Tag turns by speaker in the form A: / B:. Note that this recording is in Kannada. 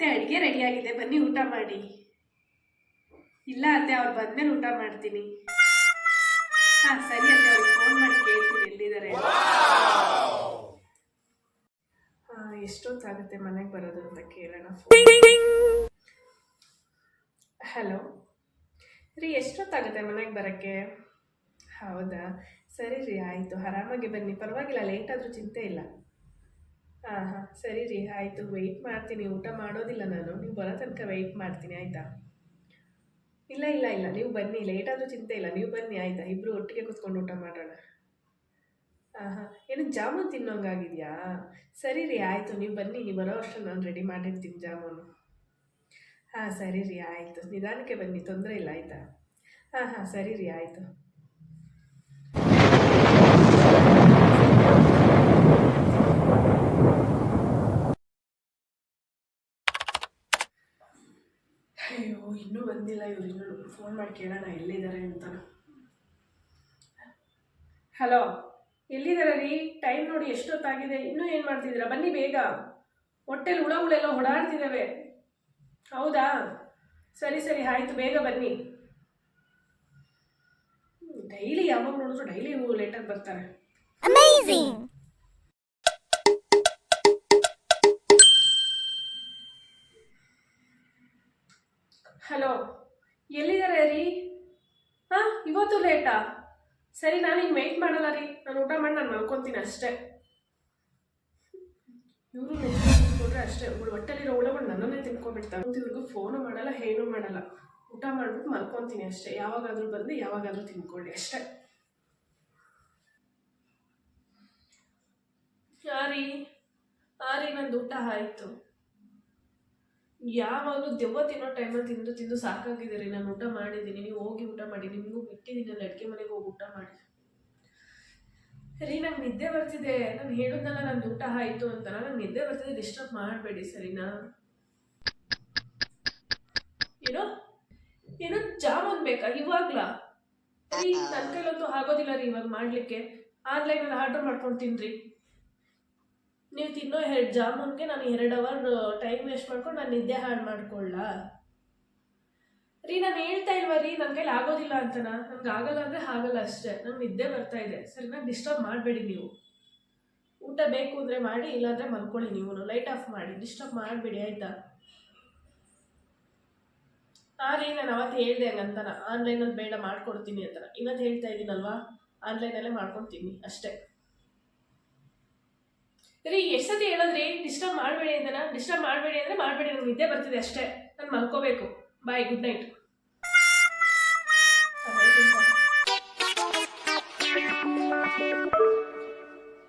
A: ಅತ್ತೆ ಅಡುಗೆ ರೆಡಿಯಾಗಿದೆ ಬನ್ನಿ ಊಟ ಮಾಡಿ. ಇಲ್ಲ ಅತ್ತೆ, ಅವ್ರು ಬಂದ್ಮೇಲೆ ಊಟ ಮಾಡ್ತೀನಿ. ಹಾಂ, ಸರಿ ಅತ್ತೆ ಅವ್ರಿಗೆ ಫೋನ್ ಮಾಡಿ ಕೇಳ್ತೀನಿ ಎಲ್ಲಿದ್ದಾರೆ ಎಷ್ಟೊತ್ತಾಗುತ್ತೆ ಮನೆಗೆ ಬರೋದು ಅಂತ ಕೇಳೋಣ. ಹಲೋ? ರೀ, ಎಷ್ಟೊತ್ತಾಗುತ್ತೆ ಮನೆಗೆ ಬರೋಕ್ಕೆ? ಹೌದಾ? ಸರಿ ರೀ, ಆಯಿತು. ಆರಾಮಾಗಿ ಬನ್ನಿ. ಪರವಾಗಿಲ್ಲ ಲೇಟ್ ಆದರೂ ಚಿಂತೆ ಇಲ್ಲ. ಹಾಂ ಹಾಂ ಸರಿ ರೀ, ಆಯಿತು. ವೆಯ್ಟ್ ಮಾಡ್ತೀನಿ. ಊಟ ಮಾಡೋದಿಲ್ಲ ನಾನು. ನೀವು ಬರೋ ತನಕ ವೆಯ್ಟ್ ಮಾಡ್ತೀನಿ, ಆಯಿತಾ? ಇಲ್ಲ ಇಲ್ಲ ಇಲ್ಲ. ನೀವು ಬನ್ನಿ. ಲೇಟ್ ಆದರೂ ಚಿಂತೆ ಇಲ್ಲ. ನೀವು ಬನ್ನಿ, ಆಯಿತಾ? ಇಬ್ಬರು ಒಟ್ಟಿಗೆ ಕೂತ್ಕೊಂಡು ಊಟ ಮಾಡೋಣ. ಹಾಂ ಹಾಂ ಏನು ಜಾಮೂನ್ ತಿನ್ನೋಂಗಾಗಿದೆಯಾ? ಸರಿ ರೀ, ಆಯಿತು. ನೀವು ಬನ್ನಿ. ನೀವು ಬರೋ ಅಷ್ಟು ನಾನು ರೆಡಿ ಮಾಡಿರ್ತೀನಿ ಜಾಮೂನು. ಹಾಂ, ಸರಿ ರೀ, ಆಯಿತು. ನಿಧಾನಕ್ಕೆ ಬನ್ನಿ. ತೊಂದರೆ ಇಲ್ಲ, ಆಯಿತಾ? ಹಾಂ ಹಾಂ ಸರಿ ರೀ, ಆಯಿತು. ಅಯ್ಯೋ, ಇನ್ನೂ ಬಂದಿಲ್ಲ ಇವ್ರು, ಇನ್ನೂ ಫೋನ್ ಮಾಡಿ ಕೇಳೋಣ, ಎಲ್ಲಿದ್ದಾರೆ ಅಂತ. ಹಲೋ ಎಲ್ಲಿದ್ದಾರೆ ರೀ? ಟೈಮ್ ನೋಡಿ ಎಷ್ಟೊತ್ತಾಗಿದೆ? ಇನ್ನೂ ಏನು ಮಾಡ್ತಿದ್ದೀರಾ? ಬನ್ನಿ ಬೇಗ. ಹೊಟ್ಟೆಲಿ ಹುಳಗಳೆಲ್ಲ ಓಡಾಡ್ತಿದ್ದಾವೆ. ಹೌದಾ? ಸರಿ ಸರಿ, ಆಯಿತು, ಬೇಗ ಬನ್ನಿ. ಡೈಲಿ ಯಾವಾಗ ನೋಡಿದ್ರು ಡೈಲಿ ಲೇಟಾಗಿ ಬರ್ತಾರೆ. ಹಲೋ, ಎಲ್ಲಿದ್ದಾರೆ ರೀ? ಹಾಂ, ಇವತ್ತು ಲೇಟಾ ಸರಿ ನಾನು ಹಿಂಗೆ ವೆಯ್ಟ್ ಮಾಡಲ್ಲ ರೀ. ನಾನು ಊಟ ಮಾಡಿ ನಾನು ಮಲ್ಕೊತೀನಿ ಅಷ್ಟೇ. ಇವರು ನೋಡ್ರೆ ಅಷ್ಟೇ. ಇವಳು ಹೊಟ್ಟೆಲಿರೋ ಹುಳಗಳು ನನ್ನನ್ನೇ ತಿನ್ಕೊಂಡ್ಬಿಡ್ತಾರೆ ಇವ್ರಿಗೂ ಫೋನು ಮಾಡಲ್ಲ, ಏನೂ ಮಾಡಲ್ಲ. ಊಟ ಮಾಡ್ಬಿಟ್ಟು ಮಲ್ಕೊತೀನಿ ಅಷ್ಟೇ. ಯಾವಾಗಾದರೂ ಬಂದು, ಯಾವಾಗಾದರೂ ತಿನ್ಕೊಳ್ಳಿ ಅಷ್ಟೇ. ಹಾಂ ರೀ ಹಾಂ ನಂದು ಊಟ ಆಯಿತು. ಯಾವಾಗಲೂ ದೆವ್ವ ತಿನ್ನೋ ಟೈಮಲ್ಲಿ ತಿಂದು ತಿಂದು ಸಾಕಾಗಿದೆ ರೀ ನಾನು ಊಟ ಮಾಡಿದ್ದೀನಿ, ನೀವು ಹೋಗಿ ಊಟ ಮಾಡಿ, ನಿಮಗೂ ಬಿಟ್ಟಿದ್ದೀನಿ ಅಲ್ಲಿ ಅಡುಗೆ ಮನೆಗೆ ಹೋಗಿ ಊಟ ಮಾಡಿ. ರೀ ನಂಗೆ ನಿದ್ದೆ ಬರ್ತಿದೆ, ನಾನು ಹೇಳಿದ್ನಲ್ಲ ನಂದು ಊಟ ಆಯಿತು ಅಂತ ನಂಗೆ ನಿದ್ದೆ ಬರ್ತಿದೆ ಡಿಸ್ಟರ್ಬ್ ಮಾಡಬೇಡಿ ಸರಿನಾ? ಏನೋ ಏನೋ ಜಾಮೂನ್ ಬೇಕಾ ಇವಾಗ್ಲಾ? ನನ್ನ ಕೈಲಂತೂ ಆಗೋದಿಲ್ಲ ರೀ ಇವಾಗ ಮಾಡಲಿಕ್ಕೆ. ಆನ್ಲೈನಲ್ಲಿ ಆರ್ಡರ್ ಮಾಡ್ಕೊಂಡು ತಿನ್ರಿ. ನೀವು ತಿನ್ನೋ ಎರಡು ಜಾಮೂನ್ಗೆ ನಾನು ಎರಡು ಅವರ್ ಟೈಮ್ ವೇಸ್ಟ್ ಮಾಡ್ಕೊಂಡು ನಾನು ನಿದ್ದೆ ಹಾಳು ಮಾಡ್ಕೊಳ್ಳ ರೀ, ನಾನು ಹೇಳ್ತಾ ಇಲ್ವಾ ರೀ ನನ್ನ ಕೈಲಿ ಆಗೋದಿಲ್ಲ ಅಂತನಾ? ನಂಗೆ ಆಗಲ್ಲ ಅಂದರೆ ಆಗಲ್ಲ ಅಷ್ಟೇ. ನಂಗೆ ನಿದ್ದೆ ಬರ್ತಾ ಇದೆ. ಸರಿ, ನಾನು ಡಿಸ್ಟರ್ಬ್ ಮಾಡಬೇಡಿ ನೀವು. ಊಟ ಬೇಕು ಅಂದರೆ ಮಾಡಿ, ಇಲ್ಲಾಂದರೆ ಮಲ್ಕೊಳ್ಳಿ ನೀವು. ಲೈಟ್ ಆಫ್ ಮಾಡಿ. ಡಿಸ್ಟರ್ಬ್ ಮಾಡಬೇಡಿ, ಆಯಿತಾ? ಹಾಂ ರೀ, ನಾನು ಅವತ್ತು ಹೇಳಿದೆ ಹಂಗಂತನ. ಆನ್ಲೈನಲ್ಲಿ ಬೇಡ ಮಾಡ್ಕೊಡ್ತೀನಿ ಅಂತ ಇವತ್ತು ಹೇಳ್ತಾ ಇದ್ದೀನಲ್ವಾ ಆನ್ಲೈನಲ್ಲೇ ಮಾಡ್ಕೊಡ್ತೀನಿ ಅಷ್ಟೇ. ರೀ ಎಷ್ಟು ಸತಿ ಹೇಳಿದ್ರಿ? ಡಿಸ್ಟರ್ಬ್ ಮಾಡಬೇಡಿ ಅಂತನ? ಡಿಸ್ಟರ್ಬ್ ಮಾಡಬೇಡಿ ಅಂದರೆ ಮಾಡಬೇಡಿ ನನಗೆ ನಿದ್ದೆ ಬರ್ತಿದೆ ಅಷ್ಟೇ. ನಾನು ಮಲ್ಕೋಬೇಕು. Bye good night